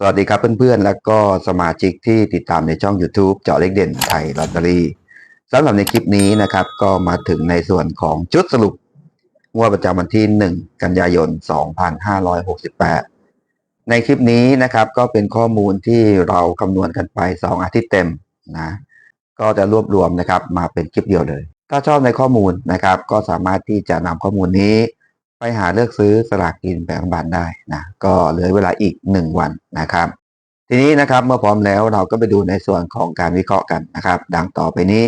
สวัสดีครับเพื่อนๆ แล้วก็สมาชิกที่ติดตามในช่อง YouTube เจาะเลขเด่นไทยลอตเตอรี่สำหรับในคลิปนี้นะครับ ก็มาถึงในส่วนของชุดสรุปงวดประจำวันที่ 1 กันยายน 2568 ในคลิปนี้นะครับก็เป็นข้อมูลที่เราคำนวณกันไป 2 อาทิตย์เต็มนะก็จะรวบรวมนะครับมาเป็นคลิปเดียวเลย ถ้าชอบในข้อมูลนะครับ ก็สามารถที่จะนำข้อมูลนี้ ไปหาเลือกซื้อสลากกินแบ่งรัฐบาลได้นะก็เหลือเวลาอีก 1 วันนะครับ ทีนี้นะครับเมื่อพร้อมแล้วเราก็ไปดูในส่วนของการวิเคราะห์กันนะครับ ดังต่อไปนี้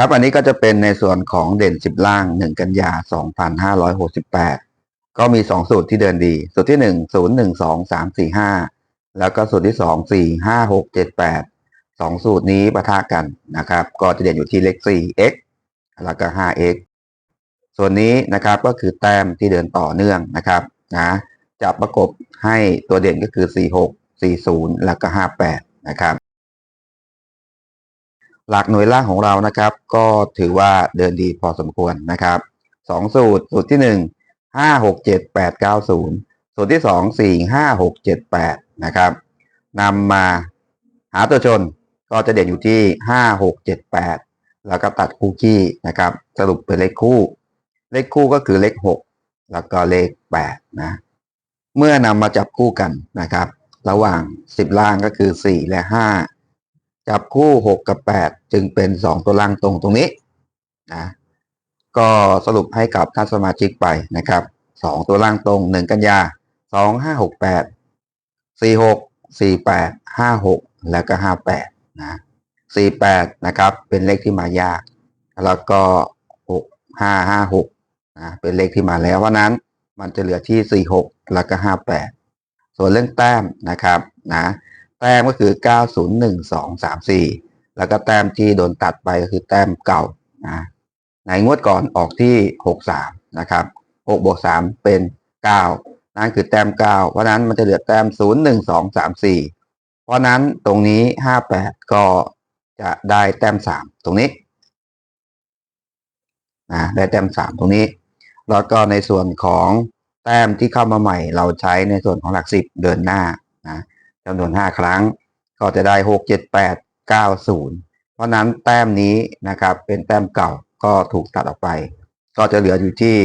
ครับอันนี้ก็จะเป็นในส่วนของเด่น10ล่าง1กันยา2568ก็มี2สูตรที่เดินดี สูตรที่1 0 1 2 3 4 5แล้วก็สูตรที่2 4 5 6 7 8 2สูตรนี้ประทะกันนะครับ ก็จะเด่นอยู่ที่เลขสี่ x แล้วก็ห้า x ส่วนนี้นะครับก็คือแต้มที่เดินต่อเนื่องนะครับนะจะประกบให้ตัวเด่นก็คือ 46 40 แล้วก็ 58 นะครับ หลักหน่วยล่างของเรานะครับ ก็ถือว่าเดินดีพอสมควรนะครับสองสูตร สูตรที่หนึ่งห้าหกเจ็ดแปดเก้าศูนย์สูตรที่สองสี่ห้าหกเจ็ดแปดนะครับนำมาหาตัวชนก็จะเด่นอยู่ที่ห้าหกเจ็ดแปดแล้วก็ตัดคู่ขี้นะครับ สรุปเป็นเลขคู่ เลขคู่ก็คือเลขหกแล้วก็เลขแปดนะ เมื่อนำมาจับคู่กันนะครับ ระหว่างสิบล่างก็คือสี่และห้า จับคู่หกกับแปดจึงเป็นสองตัวล่างตรงตรงนี้นะก็สรุปให้กับท่านสมาชิกไปนะครับสองตัวล่างตรงหนึ่งกันยาสองห้าหกแปดสี่หกสี่แปดห้าหกแล้วก็ห้าแปดนะสี่แปดนะครับ เป็นเลขที่มายาก แล้วก็หกห้าห้าหกนะ เป็นเลขที่มาแล้ว เพราะนั้นมันจะเหลือที่สี่หกแล้วก็ห้าแปดส่วนเรื่องแต้มนะครับ นะ แต้มก็คือ901234แล้วก็แต้มที่โดนตัดไปก็คือแต้มเก่านะในงวดก่อนออกที่63นะครับ6บวก3เป็น9นั่นคือแต้ม9เพราะนั้นมันจะเหลือแต้ม01234เพราะนั้นตรงนี้58ก็จะได้แต้ม3ตรงนี้นะได้แต้ม3ตรงนี้ แล้วก็ในส่วนของแต้มที่เข้ามาใหม่ เราใช้ในส่วนของหลัก10เดินหน้านะ จำนวน5ครั้ง ก็จะได้6 7 8 9 0เพราะนั้นแต้มนี้นะครับเป็นแต้มเก่าก็ถูกตัดออกไป ก็จะเหลืออยู่ที่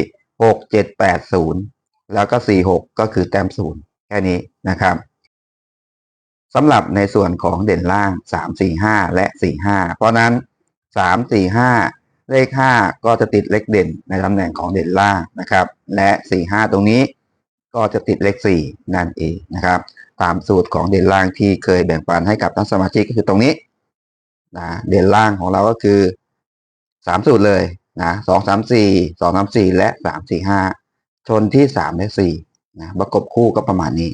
6 7 8 0แล้วก็4 6ก็คือแต้ม0แค่นี้นะครับสำหรับในส่วนของเด่นล่าง3 4 5และ4 5เพราะนั้น3 4 5เลข5ก็จะติดเลขเด่นในตำแหน่งของเด่นล่างนะครับ และ4 5ตรงนี้ก็จะติดเลข4นั่นเองนะครับ ตามสูตรของเด่นล่างที่เคยแบ่งปันให้กับท่านสมาชิกก็คือตรงนี้นะเด่นล่างของเราก็คือสามสูตรเลยนะสองสามสี่สองสามสี่และสามสี่ห้าชนที่สามและสี่นะประกบคู่ก็ประมาณนี้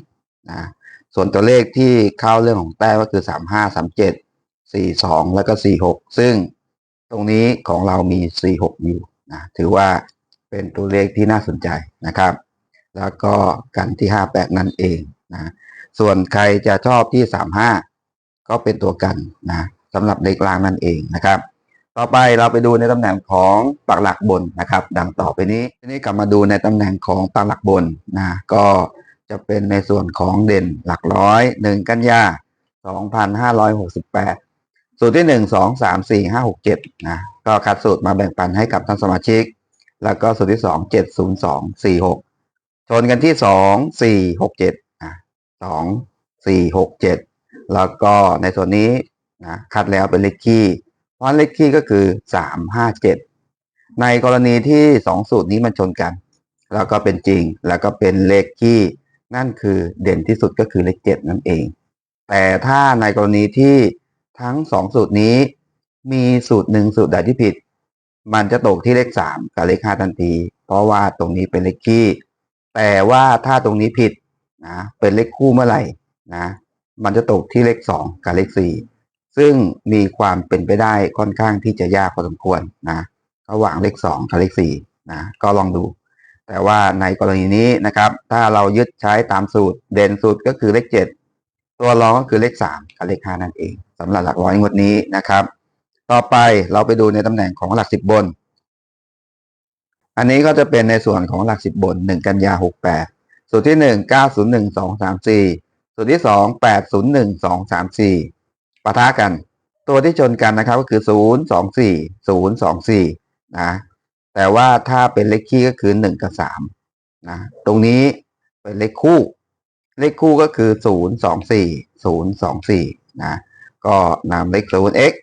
นะส่วนตัวเลขที่เข้าเรื่องของแต้ก็คือสามห้าสามเจ็ดสี่สองแล้วก็สี่หกซึ่งตรงนี้ของเรามีสี่หกอยู่นะถือว่าเป็นตัวเลขที่น่าสนใจนะครับ แล้วก็กันที่ห้าแปดนั่นเองนะ ส่วนใครจะชอบที่35ก็เป็นตัวกันนะสำหรับเลขล่างนั่นเองนะครับ ต่อไปเราไปดูในตำแหน่งของปักหลักบนนะครับ ดังต่อไปนี้ทีนี้กลับมาดูในตำแหน่งของปักหลักบนนะก็จะเป็นในส่วนของเด่นหลักร้อยหนึ่งกันยา2568 สูตรที่ 1 2 3 4 5 6 7นะก็คัดสูตรมาแบ่งปันให้กับท่านสมาชิก แล้วก็สูตรที่ 2 7 0 2 4 6 ชนกันที่ 2 4 6 7อะ สองสี่หกเจ็ดแล้วก็ในส่วนนี้นะคัดแล้วเป็นเลขคี่เพราะเลขคี่ก็คือสามห้าเจ็ดในกรณีที่สองสูตรนี้มันชนกัน แล้วก็เป็นจริงแล้วก็เป็นเลขคี่นั่นคือเด่นที่สุดก็คือเลขเจ็ดนั่นเอง แต่ถ้าในกรณีที่ทั้งสองสูตรนี้ มีสูตรหนึ่งสูตรใดที่ผิด มันจะตกที่เลขสามกับเลขห้าทันที เพราะว่าตรงนี้เป็นเลขคี่แต่ว่าถ้าตรงนี้ผิด นะเป็นเลขคู่เมื่อไหร่นะมันจะตกที่เลขสองกับเลขสี่ซึ่งมีความเป็นไปได้ค่อนข้างที่จะยากพอสมควรนะระหว่างเลขสองกับเลขสี่นะก็ลองดู แต่ว่าในกรณีนี้นะครับ ถ้าเรายึดใช้ตามสูตรเด่นสุดก็คือเลขเจ็ดตัวรองก็คือเลขสามกับเลขห้านั่นเองสำหรับหลักร้อยงวดนี้นะครับ ต่อไปเราไปดูในตำแหน่งของหลักสิบบน อันนี้ก็จะเป็นในส่วนของหลักสิบบนหนึ่งกันยาหกแปด สูตรที่หนึ่งเก้าศูนย์หนึ่งสองสามสี่สูตรที่สองแปดศูนย์หนึ่งสองสามสี่ปะทะกัน ตัวที่ชนกันนะครับก็คือศูนย์สองสี่ศูนย์สองสี่นะ แต่ว่าถ้าเป็นเลขคี่ก็คือหนึ่งกับสามนะ ตรงนี้เป็นเลขคู่ เลขคู่ก็คือศูนย์สองสี่ศูนย์สองสี่นะ ก็นำเลขศูนย์ x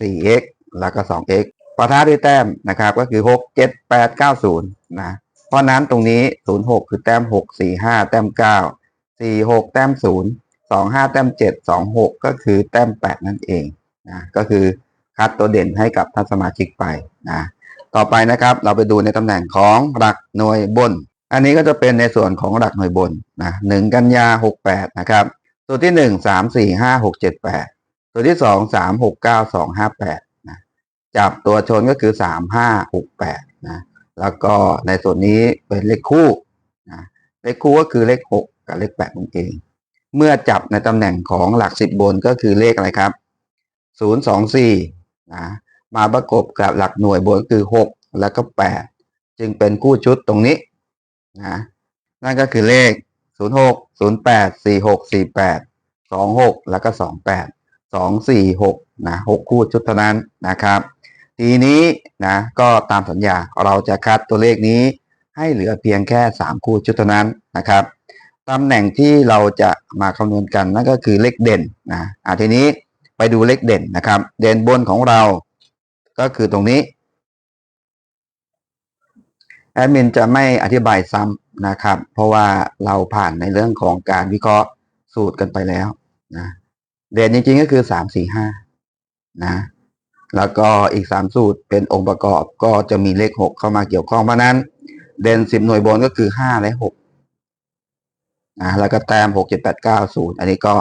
สี่ x แล้วก็สอง x ปะทะด้วยแต้มนะครับ ก็คือหกเจ็ดแปดเก้าศูนย์นะ เพราะนั้นตรงนี้ศูนย์หกคือแต้มหกสี่ห้าแต้มเก้าสี่หกแต้มศูนย์สองห้าแต้มเจ็ดสองหกก็คือแต้มแปดนั่นเองนะก็คือคัดตัวเด่นให้กับท่านสมาชิกไปนะต่อไปนะครับเราไปดูในตำแหน่งของหลักหน่วยบน อันนี้ก็จะเป็นในส่วนของหลักหน่วยบนนะหนึ่งกันยาหกแปดนะครับ ตัวที่หนึ่งสามสี่ห้าหกเจ็ดแปดตัวที่สองสามหกเก้าสองห้าแปดนะจับตัวชนก็คือสามห้าหกแปดนะ แล้วก็ในส่วนนี้เป็นเลขคู่นะเลขคู่ก็คือเลขหกกับเลขแปดนั่นเอง เมื่อจับในตำแหน่งของหลักสิบบนก็คือเลขอะไรครับศูนย์สองสี่นะมาประกบกับหลักหน่วยบนคือหกแล้วก็แปดจึงเป็นคู่ชุดตรงนี้นะนั่นก็คือเลขศูนย์หกศูนย์แล้วก็สองแปดสองสี่หกนะหกคู่ชุดเท่านั้นนะครับ ทีนี้นะก็ตามสัญญาเราจะคัดตัวเลขนี้ให้เหลือเพียงแค่สามคู่ชุดเท่านั้นนะครับตำแหน่งที่เราจะมาคำนวณกันนั่นก็คือเลขเด่นนะอะทีนี้ไปดูเลขเด่นนะครับ เด่นบนของเรา ก็คือตรงนี้แอดมินจะไม่อธิบายซ้ำนะครับ เพราะว่าเราผ่านในเรื่องของการวิเคราะห์สูตรกันไปแล้วนะเด่นจริงๆก็คือสามสี่ห้านะ แล้วก็อีก 3 สูตรเป็นองค์ประกอบก็จะมีเลข 6 เข้ามาเกี่ยวข้องเพราะนั้น เด่น 10 หน่วยบนก็คือ 5 และอ่าแล้วก็แต้ม 6 7 8 9 0 อันนี้ก็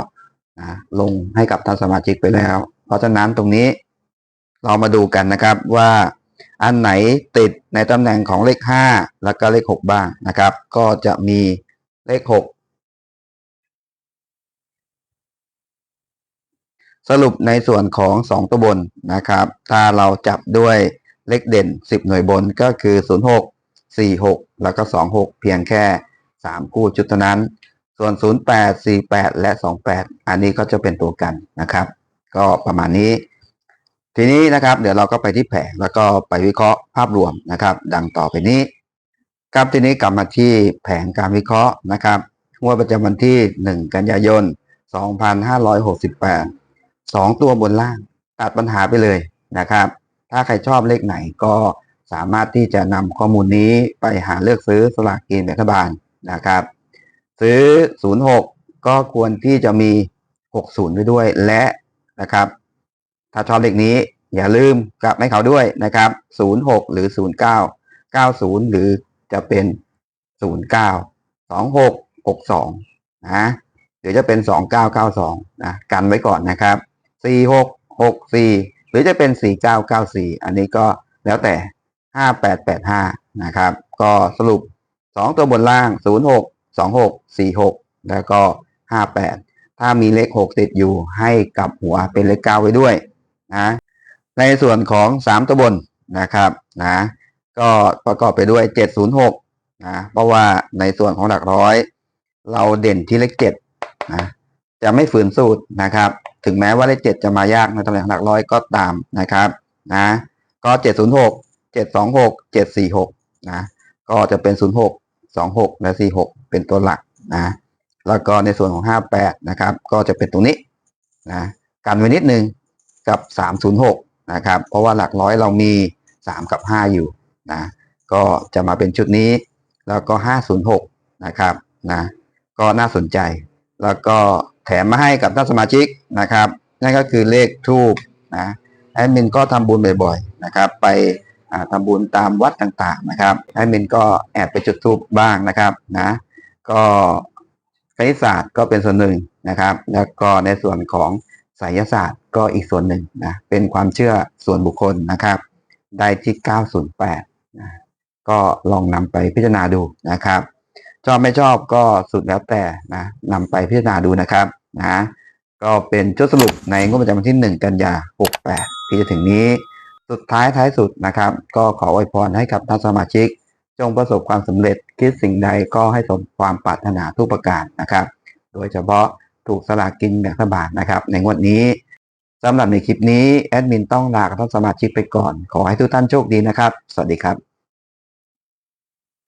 นะลงให้กับท่านสมาชิกไปแล้ว เพราะฉะนั้นตรงนี้เรามาดูกันนะครับว่าอันไหนติดในตำแหน่งของเลข 5 แล้วก็เลข 6 บ้างนะครับ ก็จะมีเลข 6 สรุปในส่วนของสองตัวบนนะครับ ถ้าเราจับด้วยเลขเด่นสิบหน่วยบนก็คือศูนย์หกสี่หกแล้วก็สองหกเพียงแค่สามคู่ชุดเท่านั้น ส่วนศูนย์แปดสี่แปดและสองแปดอันนี้ก็จะเป็นตัวกันนะครับ ก็ประมาณนี้ ทีนี้นะครับ เดี๋ยวเราก็ไปที่แผงแล้วก็ไปวิเคราะห์ภาพรวมนะครับ ดังต่อไปนี้ ครับทีนี้กลับมาที่แผงการวิเคราะห์นะครับงวดประจำวันที่ 1 กันยายน 2568 2ตัวบนล่างตัดปัญหาไปเลยนะครับ ถ้าใครชอบเลขไหนก็สามารถที่จะนำข้อมูลนี้ไปหาเลือกซื้อสลากกินแบ่งรัฐบาลนะครับ ซื้อ 06 ก็ควรที่จะมี 60ไว้ด้วยและนะครับ ถ้าชอบเลขนี้อย่าลืมกลับให้เขาด้วยนะครับ 06 หรือ 09 90 หรือจะเป็น 09 26 62 นะหรือจะเป็น 2992 นะ กันไว้ก่อนนะครับ 46 64หกสี่หรือจะเป็น4994อันนี้ก็แล้วแต่5885นะครับ ก็สรุป2ตัวบนล่าง06 26 46แล้วก็58ถ้ามีเลข6ติดอยู่ให้กับหัวเป็นเลข9ไว้ด้วยนะในส่วนของ3ตัวบนนะครับนะก็ประกอบไปด้วย706นย์หกนะเพราะว่าในส่วนของหลักร้อย เราเด่นที่เลข7นะจะไม่ฝืนสูตรนะครับ ถึงแม้ว่าเลข7จะมายากในตำแหน่งหลักร้อยก็ตามนะครับนะก็706 726 746นะก็จะเป็น06 26และ46เป็นตัวหลักนะแล้วก็ในส่วนของ58นะครับ ก็จะเป็นตรงนี้นะกันไว้นิดนึงกับ306นย์หกนะครับ เพราะว่าหลักร้อยเรามี3กับ5อยู่นะก็จะมาเป็นชุดนี้แล้วก็506นะครับนะก็น่าสนใจแล้วก็ แถมมาให้กับท่านสมาชิกนะครับ นั่นก็คือเลขทูบนะแอดมินก็ทำบุญบ่อยๆนะครับ ไปอ่าทำบุญตามวัดต่างๆนะครับแอดมินก็แอบไปจุดทูบบ้างนะครับนะก็คณิตศาสตร์ก็เป็นส่วนหนึ่งนะครับ แล้วก็ในส่วนของไสยศาสตร์ก็อีกส่วนหนึ่งนะเป็นความเชื่อส่วนบุคคลนะครับ ได้ที่ 908นะก็ลองนำไปพิจารณาดูนะครับ ชอบไม่ชอบก็สุดแล้วแต่นะนำไปพิจารณาดูนะครับนะก็เป็นชุดสรุปในงวดประจำวันที่ 1 กันยา 68 ที่จะถึงนี้ สุดท้ายท้ายสุดนะครับ ก็ขออวยพรให้กับท่านสมาชิก จงประสบความสำเร็จคิดสิ่งใดก็ให้สมความปรารถนาทุกประการนะครับ โดยเฉพาะถูกสลากกินแบ่งรัฐบาลนะครับ ในงวดนี้สำหรับในคลิปนี้แอดมินต้องลากับท่านสมาชิกไปก่อน ขอให้ทุกท่านโชคดีนะครับ สวัสดีครับ